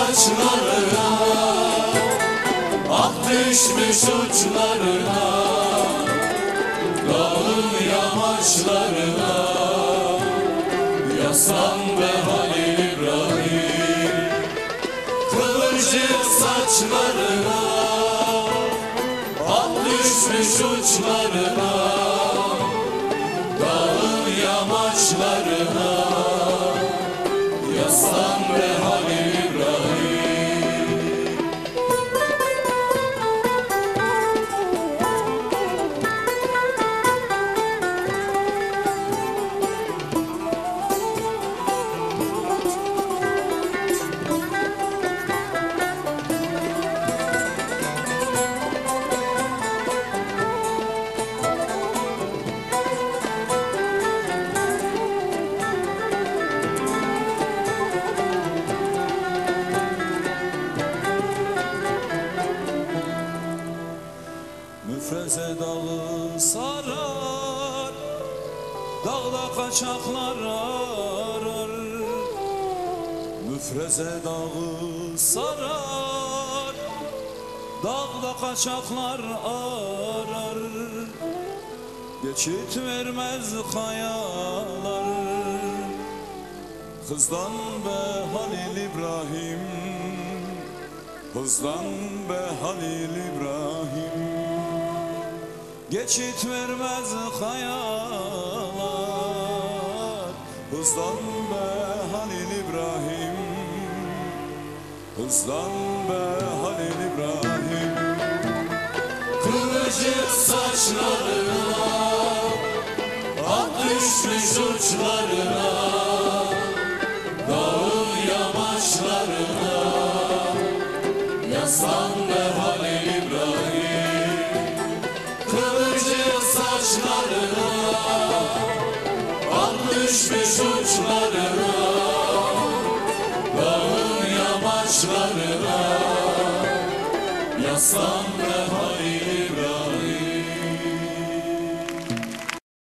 saçlarına Ah düşmüş uçlarına Dağın yamaçlarına Yasan ve Halil İbrahim Kıvırcık saçlarına Ah düşmüş uçlarına Müfreze dalı sarar Dağda kaçaklar arar. Müfreze dağı sarar Dağda kaçaklar arar. Geçit vermez kayalar. Hızlan be Halil İbrahim Hızlan be Halil İbrahim Geçit vermez hayalar. Hızlan be Halil İbrahim. Hızlan be Halil İbrahim. Kıvırcık saçlarına Ak düşmüş uçlarına Dağın yamaçlarına Yaslan ve saçlarına Ak düşmüş uçlarına Dağın yamaçlarına Yaslan